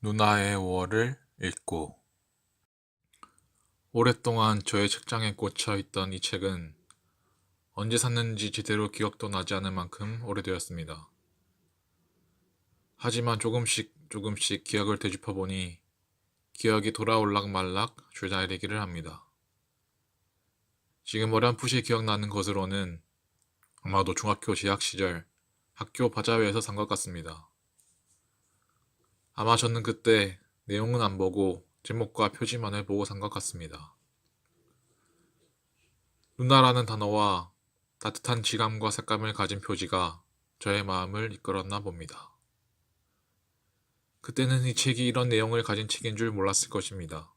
누나의 5월을 읽고 오랫동안 저의 책장에 꽂혀 있던 이 책은 언제 샀는지 제대로 기억도 나지 않을 만큼 오래되었습니다. 하지만 조금씩 조금씩 기억을 되짚어 보니 기억이 돌아올락 말락 줄다리기를 합니다. 지금 어렴풋이 기억나는 것으로는 아마도 중학교 재학 시절 학교 바자회에서 산 것 같습니다. 아마 저는 그때 내용은 안 보고 제목과 표지만을 보고 산 것 같습니다. 누나라는 단어와 따뜻한 질감과 색감을 가진 표지가 저의 마음을 이끌었나 봅니다. 그때는 이 책이 이런 내용을 가진 책인 줄 몰랐을 것입니다.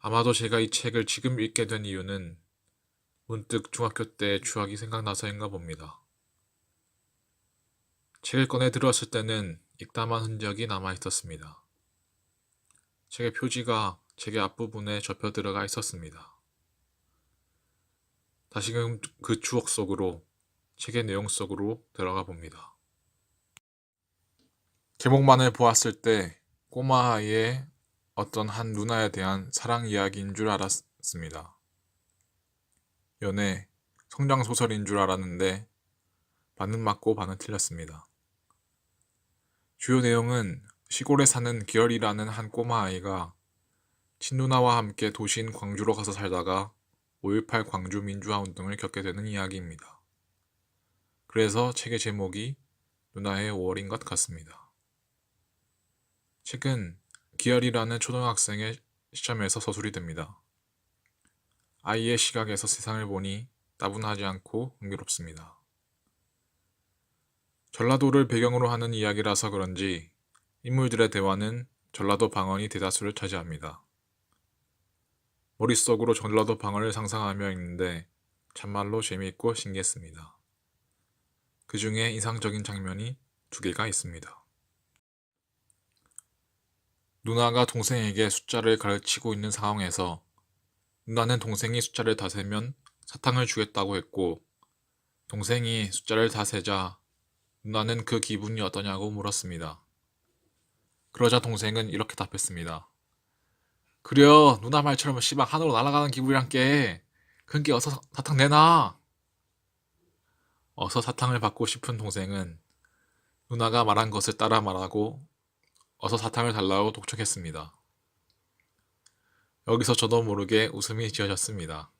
아마도 제가 이 책을 지금 읽게 된 이유는 문득 중학교 때의 추억이 생각나서인가 봅니다. 책을 꺼내 들었을 때는 읽다만 흔적이 남아 있었습니다. 책의 표지가 책의 앞부분에 접혀 들어가 있었습니다. 다시금 그 추억 속으로 책의 내용 속으로 들어가 봅니다. 제목만을 보았을 때 꼬마 아이의 어떤 한 누나에 대한 사랑 이야기인 줄 알았습니다. 연애, 성장 소설인 줄 알았는데 반은 맞고 반은 틀렸습니다. 주요 내용은 시골에 사는 기열이라는 한 꼬마 아이가 친누나와 함께 도시인 광주로 가서 살다가 5.18 광주 민주화 운동을 겪게 되는 이야기입니다. 그래서 책의 제목이 누나의 5월인 것 같습니다. 책은 기열이라는 초등학생의 시점에서 서술이 됩니다. 아이의 시각에서 세상을 보니 따분하지 않고 흥미롭습니다. 전라도를 배경으로 하는 이야기라서 그런지 인물들의 대화는 전라도 방언이 대다수를 차지합니다. 머릿속으로 전라도 방언을 상상하며 읽는데 참말로 재미있고 신기했습니다. 그 중에 인상적인 장면이 두 개가 있습니다. 누나가 동생에게 숫자를 가르치고 있는 상황에서 누나는 동생이 숫자를 다 세면 사탕을 주겠다고 했고 동생이 숫자를 다 세자 누나는 그 기분이 어떠냐고 물었습니다. 그러자 동생은 이렇게 답했습니다. 그려 누나 말처럼 씨방 하늘로 날아가는 기분이란 게 그게 어서 사탕 내놔. 어서 사탕을 받고 싶은 동생은 누나가 말한 것을 따라 말하고 어서 사탕을 달라고 독촉했습니다. 여기서 저도 모르게 웃음이 지어졌습니다.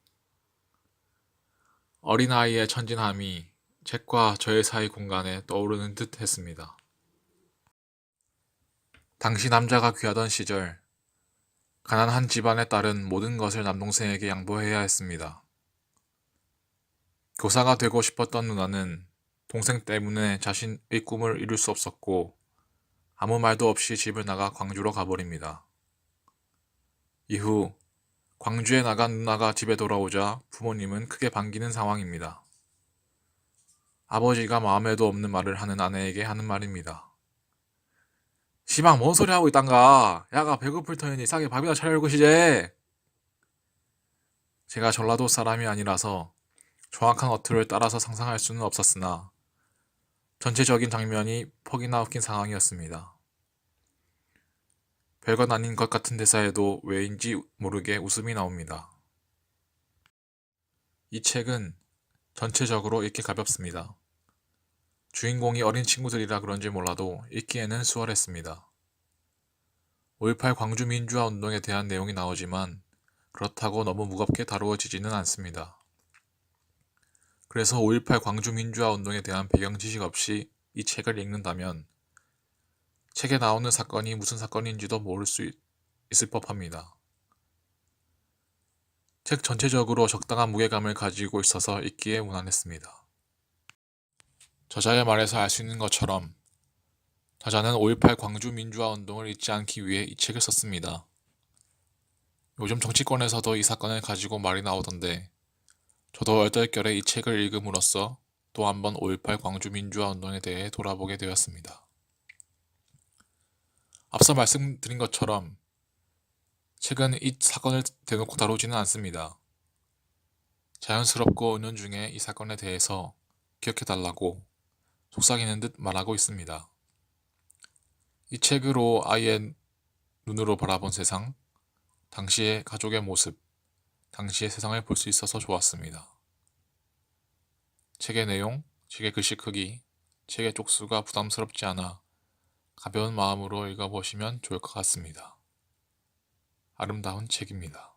어린아이의 천진함이 책과 저의 사이 공간에 떠오르는 듯 했습니다. 당시 남자가 귀하던 시절, 가난한 집안에 따른 모든 것을 남동생에게 양보해야 했습니다. 교사가 되고 싶었던 누나는 동생 때문에 자신의 꿈을 이룰 수 없었고, 아무 말도 없이 집을 나가 광주로 가버립니다. 이후 광주에 나간 누나가 집에 돌아오자 부모님은 크게 반기는 상황입니다. 아버지가 마음에도 없는 말을 하는 아내에게 하는 말입니다. 시방 뭔 소리 하고 있단가? 야가 배고플 터이니 싸게 밥이나 차려올 것이제. 제가 전라도 사람이 아니라서 정확한 어투를 따라서 상상할 수는 없었으나 전체적인 장면이 폭이나 웃긴 상황이었습니다. 별것 아닌 것 같은 대사에도 왜인지 모르게 웃음이 나옵니다. 이 책은 전체적으로 읽기 가볍습니다. 주인공이 어린 친구들이라 그런지 몰라도 읽기에는 수월했습니다. 5.18 광주 민주화 운동에 대한 내용이 나오지만 그렇다고 너무 무겁게 다루어지지는 않습니다. 그래서 5.18 광주 민주화 운동에 대한 배경 지식 없이 이 책을 읽는다면 책에 나오는 사건이 무슨 사건인지도 모를 수 있 을 법합니다. 책 전체적으로 적당한 무게감을 가지고 있어서 읽기에 무난했습니다. 저자의 말에서 알 수 있는 것처럼 저자는 5.18 광주 민주화 운동을 잊지 않기 위해 이 책을 썼습니다. 요즘 정치권에서도 이 사건을 가지고 말이 나오던데 저도 얼떨결에 이 책을 읽음으로써 또 한 번 5.18 광주 민주화 운동에 대해 돌아보게 되었습니다. 앞서 말씀드린 것처럼 책은 이 사건을 대놓고 다루지는 않습니다. 자연스럽고 은연 중에 이 사건에 대해서 기억해달라고 속삭이는 듯 말하고 있습니다. 이 책으로 아이의 눈으로 바라본 세상, 당시의 가족의 모습, 당시의 세상을 볼 수 있어서 좋았습니다. 책의 내용, 책의 글씨 크기, 책의 쪽수가 부담스럽지 않아 가벼운 마음으로 읽어보시면 좋을 것 같습니다. 아름다운 책입니다.